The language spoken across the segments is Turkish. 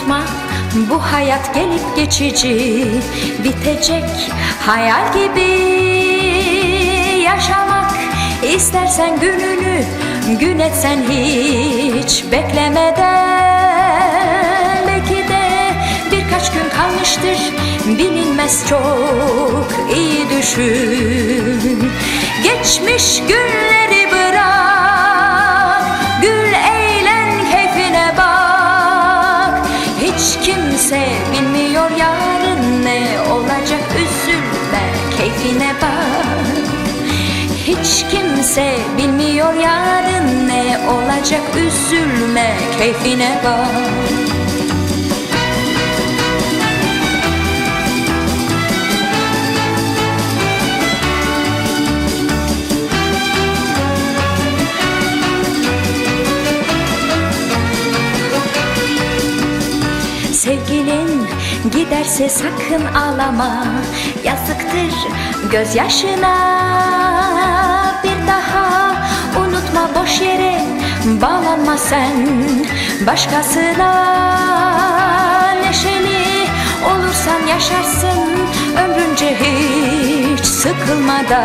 Unutma bu hayat gelip geçici Bitecek hayal gibi. Yaşamak İstersen gününü gün etsen hiç beklemeden. Belki de birkaç gün kalmıştır bilinmez çok iyi düşün Hiç kimse bilmiyor yarın ne olacak Üzülme keyfine bak. Sevgilin giderse sakın ağlama Yazıktır gözyaşına daha unutma boş yere Bağlanma sen başkasına. Neşeli olursan yaşarsın Ömrünce hiç sıkılmadan.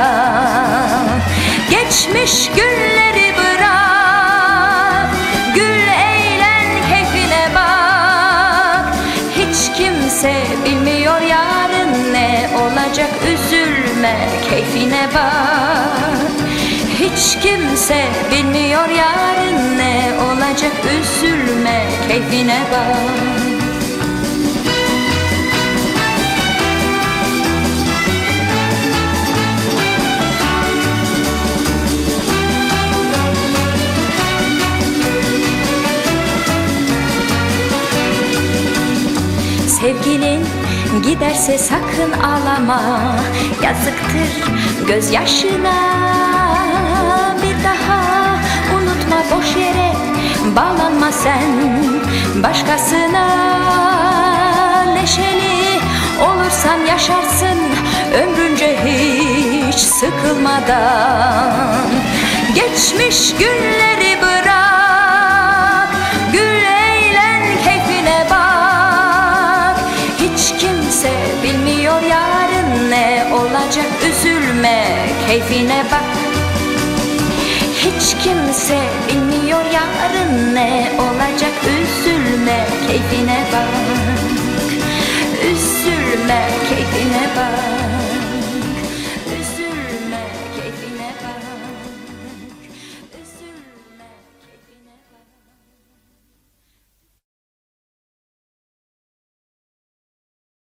Geçmiş günleri bırak Gül eğlen keyfine bak. Hiç kimse bilmiyor yarın ne olacak Üzülme keyfine bak Hiç kimse bilmiyor yarın ne olacak Üzülme keyfine bak. Sevgilin giderse sakın ağlama Yazıktır gözyaşına boş yere Bağlanma sen. Başkasına Neşeli olursan yaşarsın Ömrünce hiç sıkılmadan. Geçmiş günleri bırak Gül eğlen keyfine bak. Hiç kimse bilmiyor yarın ne olacak Üzülme keyfine bak Hiç kimse bilmiyor yarın ne olacak. Üzülme keyfine bak. Üzülme keyfine bak